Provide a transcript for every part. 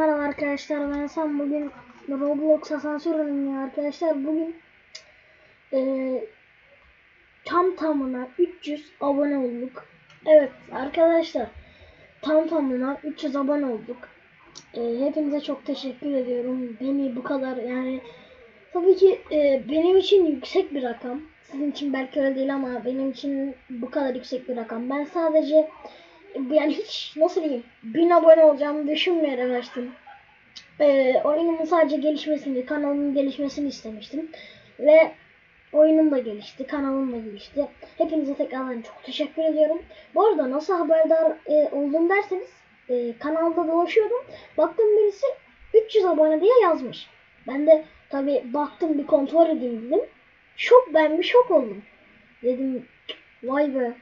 Merhaba arkadaşlar ben Sam bugün Roblox asansör oynuyor arkadaşlar bugün eee tam tamına 300 abone olduk. Evet arkadaşlar tam tamına 300 abone olduk. Eee, hepinize çok teşekkür ediyorum. Beni bu kadar yani tabii ki eee, benim için yüksek bir rakam. Sizin için belki öyle değil ama benim için bu kadar yüksek bir rakam. Ben sadece yani hiç nasıl diyeyim bin abone olacağımı düşünmeyerek açtım. Ee, oyunumun sadece gelişmesini, kanalımın gelişmesini istemiştim. Ve oyunum da gelişti, kanalım da gelişti. Hepinize tekrardan çok teşekkür ediyorum. Bu arada nasıl haberdar e, oldum derseniz e, kanalda dolaşıyordum. Baktım birisi 300 abone diye yazmış. Ben de tabi baktım bir kontrol edeyim dedim. Şok ben bir şok oldum. Dedim vay be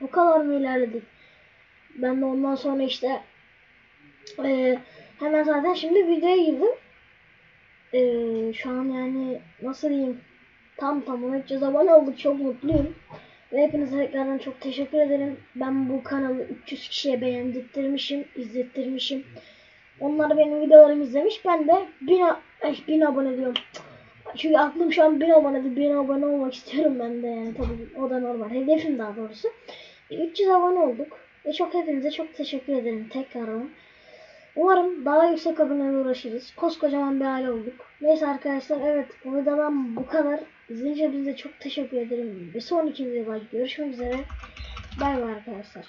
bu kadar mı ilerledik? Ben de ondan sonra işte eee, hemen zaten şimdi videoya girdim. Eee, şu an yani nasıl diyeyim tam tamına 300 abone çok mutluyum. Ve hepinize tekrardan çok teşekkür ederim. Ben bu kanalı 300 kişiye beğendirtmişim, izlettirmişim. Onlar benim videolarımı izlemiş. Ben de 1000, a- ay, 1000 abone diyorum. Çünkü aklım şu an 1000 abonede 1000 abone olmak istiyorum ben de yani tabii o da normal. Hedefim daha doğrusu. 300 abone olduk. Ve çok hepinize çok teşekkür ederim tekrardan. Umarım daha yüksek abonelerle uğraşırız. Koskocaman bir aile olduk. Neyse arkadaşlar evet bu videodan bu kadar. İzleyince bize çok teşekkür ederim. Bir sonraki videoda görüşmek üzere. Bay bay arkadaşlar.